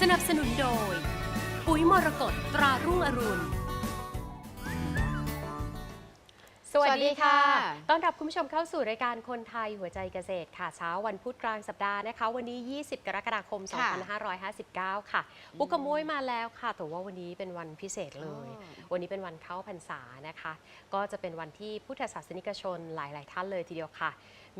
สนับสนุนโดย ปุ๋ยมรกตตรารุ่งอรุณ สวัสดีค่ะ สวัสดีค่ะ ต้อนรับคุณผู้ชมเข้าสู่รายการคนไทยหัวใจเกษตรค่ะ เช้าวันพุธกลางสัปดาห์นะคะ วันนี้ 20 กรกฎาคม ค่ะ2559 ค่ะ ปุกกะมุ้ยมาแล้วค่ะ แต่ว่าวันนี้เป็นวันพิเศษเลย อ๋อ วันนี้เป็นวันเข้าพรรษานะคะ ก็จะเป็นวันที่พุทธศาสนิกชนหลาย ๆ ท่านเลยทีเดียวค่ะ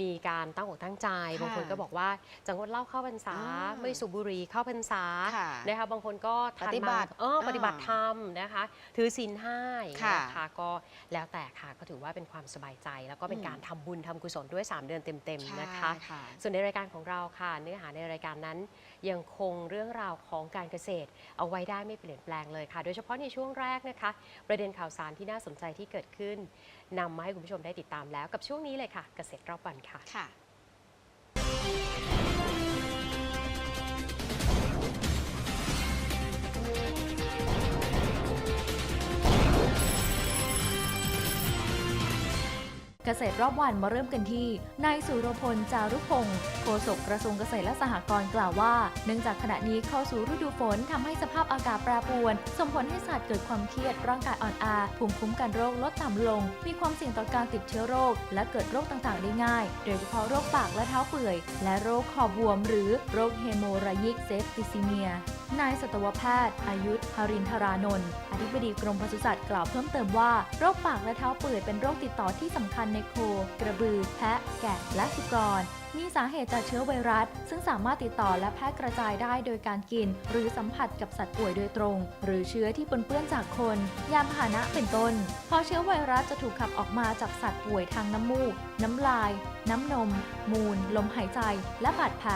มีการตั้งอกตั้งใจค่ะบางคนก็บอกว่าจะงดเหล้าเข้าพรรษาอ่าไม่สูบบุหรี่เข้าพรรษาค่ะนะคะบางคนก็ทานปฏิบัติมาเอออ่าปฏิบัติธรรมนะคะ ถือศีลห้าค่ะนะคะก็แล้วแต่ค่ะก็ถือว่าเป็นความสบายใจ แล้วก็เป็นอืมการทำบุญทำกุศลด้วย 3 เดือนเต็มๆนะคะใช่ค่ะส่วนในรายการของเราค่ะ เนื้อหาในรายการนั้น ยังคงเรื่องราวของการเกษตร เอาไว้ได้ไม่เปลี่ยนแปลงเลยค่ะ โดยเฉพาะในช่วงแรกนะคะ ประเด็นข่าวสารที่น่าสนใจที่เกิดขึ้นนำมาให้คุณผู้ชมได้ติดตามแล้วกับช่วงนี้เลยค่ะ เกษตรรอบวันค่ะค่ะ กษตรรอบวันมาเริ่มกันที่นายสุรพลจารุพงศ์โฆษกกระทรวงเกษตรและสหกรณ์กล่าวว่า เนื่องจากขณะนี้เข้าสู่ฤดูฝนทำให้สภาพอากาศแปรปรวน ส่งผลให้สัตว์เกิดความเครียดร่างกายอ่อนอาภูมิคุ้มกันโรคลดต่ำลง มีความเสี่ยงต่อการติดเชื้อโรค และเกิดโรคต่างๆได้ง่าย โดยเฉพาะโรคปากและเท้าเปื่อย และโรคคอบวม หรือโรคเฮโมรายิกเซฟติซิเมีย นายสัตวแพทย์ อายุธารินทรานนท์อธิบดีกรมปศุสัตว์กล่าวเพิ่มเติมว่า โรคปากและเท้าเปื่อยเป็นโรคติดต่อที่สำคัญในโค กระบือ แพะ แกะ และสุกร มีสาเหตุจากเชื้อไวรัส ซึ่งสามารถติดต่อและแพร่กระจายได้โดยการกิน หรือสัมผัสกับสัตว์ป่วยโดยตรง หรือเชื้อที่ปนเปื้อนจากคน ยานพาหนะเป็นต้น พอเชื้อไวรัสจะถูกขับออกมาจากสัตว์ป่วยทางน้ำมูก น้ำลาย น้ำนม มูล ลมหายใจ และบาดแผล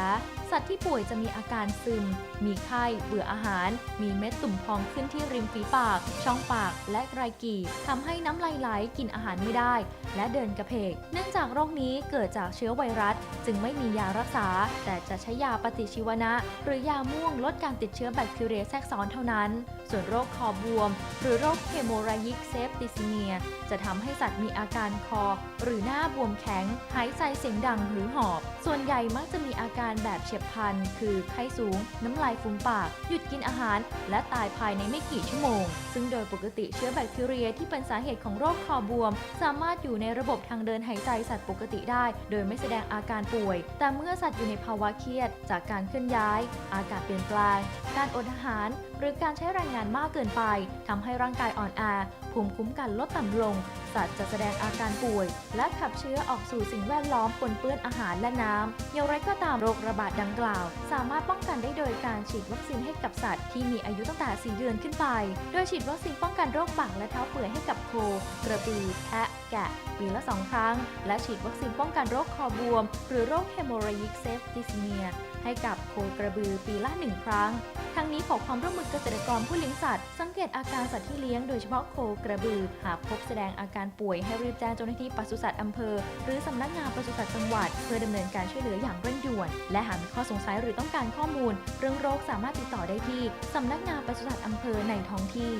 สัตว์ที่ป่วยจะมีอาการซึม มีไข้ เบื่ออาหาร มีเม็ดตุ่มพองขึ้นที่ริมฝีปาก ช่องปาก และไรกีทำให้น้ำลายไหลกินอาหารไม่ได้ และเดินกระเพก เนื่องจากโรคนี้เกิดจากเชื้อไวรัส จึงไม่มียารักษา แต่จะใช้ยาปฏิชีวนะ หรือยาม่วงลดการติดเชื้อแบคทีเรียแทรกซ้อนเท่านั้น ส่วนโรคคอบวม หรือโรคเฮโมรายิกเซฟติซิเมีย จะทำให้สัตว์มีอาการคอ หรือหน้าบวมแข็ง หายใจเสียงดังหรือหอบ ส่วนใหญ่มักจะมีอาการแบบเฉียบพลัน คือไข้สูง น้ำลายฟูมปาก หยุดกินอาหาร และตายภายในไม่กี่ชั่วโมง ซึ่งโดยปกติเชื้อแบคทีเรียที่เป็นสาเหตุของโรคคอบวม สามารถอยู่ในระบบทางเดินหายใจสัตว์ปกติได้ โดยไม่แสดงอาการป่วย แต่เมื่อสัตว์อยู่ในภาวะเครียด จากการเคลื่อนย้าย อากาศเปลี่ยนแปลง การอดอาหาร หรือการใช้แรงงานมากเกินไปทำให้ร่างกายอ่อนแอภูมิคุ้มกันลดต่ำลง สัตว์จะแสดงอาการป่วย และขับเชื้อออกสู่สิ่งแวดล้อมปนเปื้อนอาหารและน้ำอย่างไรก็ตามโรคระบาดดังกล่าว สามารถป้องกันได้โดยการฉีดวัคซีนให้กับสัตว์ที่มีอายุตั้งแต่ 4 เดือนขึ้นไป โดยฉีดวัคซีนป้องกันโรคปากและเท้าเปื่อยให้กับโค กระบือแพะ แกะ ปีละ 2 ครั้ง และฉีดวัคซีนป้องกันโรคคอบวม หรือโรคเฮโมรายิกเซฟติสเมียให้กับโคกระบือปีละ 1 ครั้งทั้งนี้ขอความร่วมมือเกษตรกรผู้เลี้ยงสัตว์ สังเกตอาการสัตว์ที่เลี้ยงโดยเฉพาะโคกระบือหากพบแสดงอาการป่วยให้รีบแจ้งเจ้าหน้าที่ปศุสัตว์อำเภอ หรือสำนักงานปศุสัตว์จังหวัด เพื่อดำเนินการช่วยเหลืออย่างเร่งด่วน และหากมีข้อสงสัยหรือต้องการข้อมูล เรื่องโรคสามารถติดต่อได้ที่สำนักงานปศุสัตว์อำเภอในท้องที่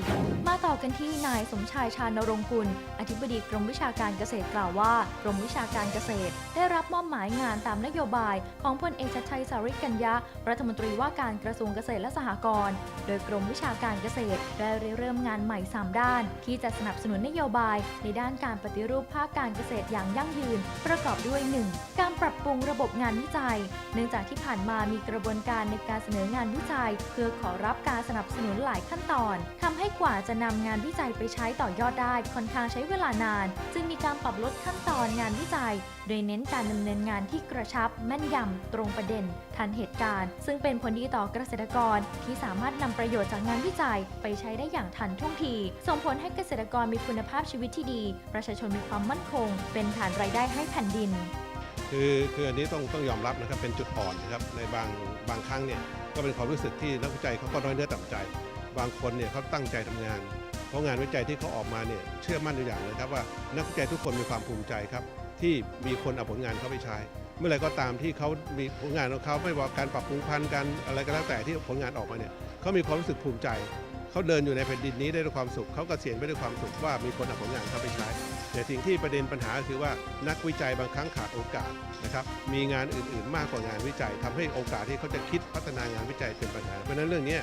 มาต่อกันที่นายสมชายชานรงค์กุล อธิบดีกรมวิชาการเกษตรกล่าวว่ากรมวิชาการเกษตร ได้รับมอบหมายงานตามนโยบายของพลเอกชัดชัยสาริกัญญะรัฐมนตรีว่าการกระทรวงเกษตรและสหกรณ์โดยกรมวิชาการเกษตรได้เริ่มงานใหม่ 3 ด้าน ที่จะสนับสนุนนโยบายในด้านการปฏิรูปภาคการเกษตรอย่างยั่งยืน ประกอบด้วย 1. การปรับปรุงระบบงานวิจัย เนื่องจากที่ผ่านมามีกระบวนการในการเสนองานวิจัย เพื่อขอรับการสนับสนุนหลายขั้นตอนทำให้กว่าจะนำงานวิจัยไปใช้ต่อยอดได้ค่อนข้างใช้เวลานาน จึงมีการปรับลดขั้นตอนงานวิจัย โดยเน้นการดำเนินงานที่กระชับ แม่นยำตรงประเด็น ทันเหตุการณ์ ซึ่งเป็นผลดีต่อเกษตรกรที่สามารถนำประโยชน์จากงานวิจัยไปใช้ได้อย่างทันท่วงที ส่งผลให้เกษตรกรมีคุณภาพชีวิตที่ดีประชาชนมีความมั่นคง เป็นฐานรายได้ให้แผ่นดิน คือคืออันนี้ต้องต้องยอมรับนะครับเป็นจุดอ่อนนะครับในบางบางครั้งเนี่ยก็เป็นความรู้สึกที่นักวิจัยเขาก็น้อยเนื้อต่ำใจ บางคนเนี่ยเขาตั้งใจทำงาน เพราะงานวิจัยที่เขาออกมาเนี่ยเชื่อมั่นอยู่อย่างนะครับว่านักวิจัยทุกคนมีความภูมิใจครับที่มีคนเอาผลงานเขาไปใช้ เมื่อไรก็ตามที่เขามีผลงานของเขาไม่ว่าการปรับปรุงพันธุ์การอะไรก็แล้วแต่ที่ผลงานออกมาเนี่ยเขามีความรู้สึกภูมิใจ เขาเดินอยู่ในแผ่นดินนี้ได้ด้วยความสุขเขากเกษียณไปด้วยความสุขว่ามีคนเอาผลงานเขาไปใช้ แต่สิ่งที่ประเด็นปัญหาคือว่านักวิจัยบางครั้งขาดโอกาสนะครับมีงานอื่นๆ มากกว่างานวิจัยทำให้โอกาสที่เขาจะคิดพัฒนางานวิจัยเป็นปัญหาเพราะฉะนั้นเรื่องนี้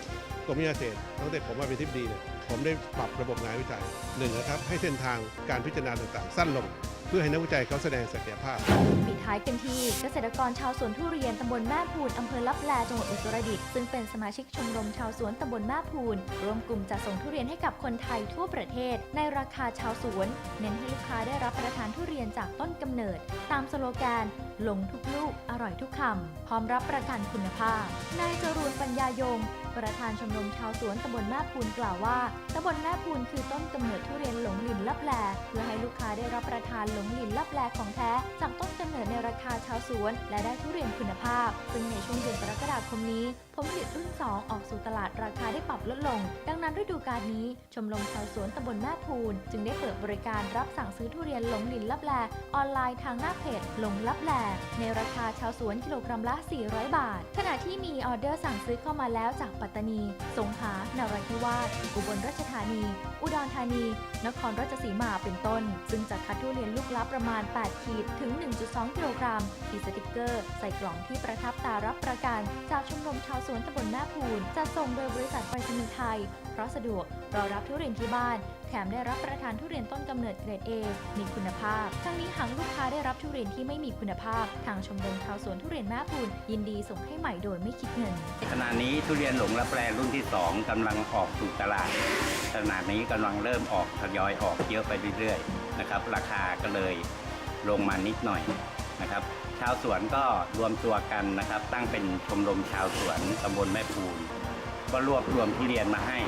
กรมวิทยาเศษตั้งแต่ผมมาเป็นทิบดีเนี่ยผมได้ปรับระบบงานวิจัยหนึ่งนะครับให้เส้นทางการพิจารณาต่างๆ สั้นลง พื่อให้นักวิจัยเขาแสดงศักยภาพ ปิดท้ายกันที่เกษตรกรชาวสวนทุเรียนตำบลแม่พูนอำเภอลับแลจังหวัดอุตรดิตถ์ซึ่งเป็นสมาชิกชมรมชาวสวนตำบลแม่พูนรวมกลุ่มจัดส่งทุเรียนให้กับคนไทยทั่วประเทศ ในราคาชาวสวน เน้นให้ลูกค้าได้รับประทานทุเรียนจากต้นกำเนิด ตามสโลแกนหลงทุกลูกอร่อยทุกคำพร้อมรับประกันคุณภาพนายจรูนปัญญายงประธานชมรมชาวสวนตำบลแม่พูนกล่าวว่าตำบลแม่พูนคือต้นกำเนิดทุเรียนหลงหลินลับแลเพื่อให้ลูกค้าได้รับประทานหลงหลินลับแลของแท้ จากต้นกำเนิดในราคาชาวสวน และได้ทุเรียนคุณภาพ ซึ่งในช่วงเดือนกรกฎาคมนี้ ผลผลิตรุ่น 2 ออกสู่ตลาดราคาได้ปรับลดลง ดังนั้นฤดูกาลนี้ ชมรมชาวสวนตำบลแม่พูน จึงได้เปิดบริการรับสั่งซื้อทุเรียนหลงหลินลับแลออนไลน์ทางหน้าเพจหลงลับแลในราคาชาวสวนกิโลกรัมละ 400 บาท ขณะที่มีออเดอร์สั่งซื้อเข้ามาแล้วจากปัตตานี สงขลานราธิวาส อุบลราชธานี อุดรธานี นครราชสีมาเป็นต้น ซึ่งจะคัดทุเรียนลูกละประมาณ 8 ขีดถึง 1.2 กิโลกรัมติดสติกเกอร์ ใส่กล่องที่ประทับตารับประกัน จากชมรมชาวสวนตำบลแม่พูนจะส่งโดยบริษัทไปรษณีย์ไทย เพราะสะดวกรอรับทุเรียนที่บ้าน แถมได้รับประทานทุเรียนต้นกำเนิดเกรด A มีคุณภาพ ทั้งนี้หากลูกค้าได้รับทุเรียนที่ไม่มีคุณภาพ ทางชมรมชาวสวนทุเรียนแม่พูนยินดีส่งให้ใหม่โดยไม่คิดเงิน ขณะนี้ทุเรียนหลงรับแปรรุ่นที่ 2กำลังออกสู่ตลาดขณะนี้กำลังเริ่มออกทยอยออกเยอะไปเรื่อยๆ นะครับ ราคาก็เลยลงมานิดหน่อยนะครับ ชาวสวนก็รวมตัวกันนะครับ ตั้งเป็นชมรมชาวสวนตำบลแม่พูน ก็รวบรวมทุเรียนมาให้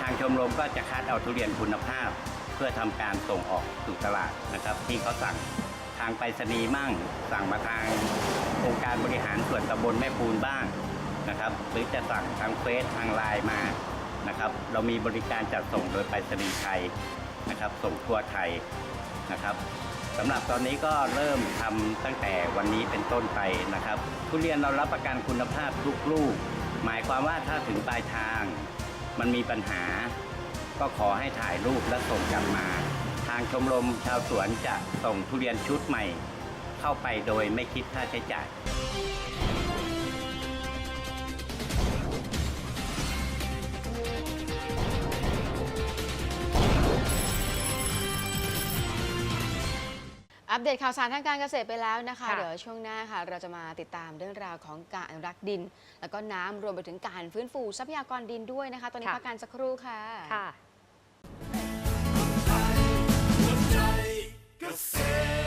ทางชมรมก็จะคัดเอาทุเรียนคุณภาพ เพื่อทำการส่งออกสู่ตลาดนะครับ ที่เขาสั่งทางไปรษณีย์มั่ง สั่งมาทางองค์การบริหารส่วนตำบลแม่ปูนบ้างนะครับหรือจะสั่งทางเฟซทางไลน์มานะครับ เรามีบริการจัดส่งโดยไปรษณีย์ไทย นะครับ ส่งทั่วไทยนะครับสำหรับตอนนี้ก็เริ่มทำตั้งแต่วันนี้เป็นต้นไปนะครับ ทุเรียนเรารับประกันคุณภาพทุกลูก หมายความว่าถ้าถึงปลายทาง มันมีปัญหา ก็ขอให้ถ่ายรูปและส่งกลับมา ทางชมรมชาวสวนจะส่งทุเรียนชุดใหม่ เข้าไปโดยไม่คิดค่าใช้จ่าย อัปเดตข่าวสารทางการเกษตรไปแล้วนะคะ เดี๋ยวช่วงหน้าค่ะ เราจะมาติดตามเรื่องราวของการรักดิน แล้วก็น้ำรวมไปถึงการฟื้นฟูทรัพยากรดินด้วยนะคะ ตอนนี้พักการสักครู่ค่ะค่ะเกษตร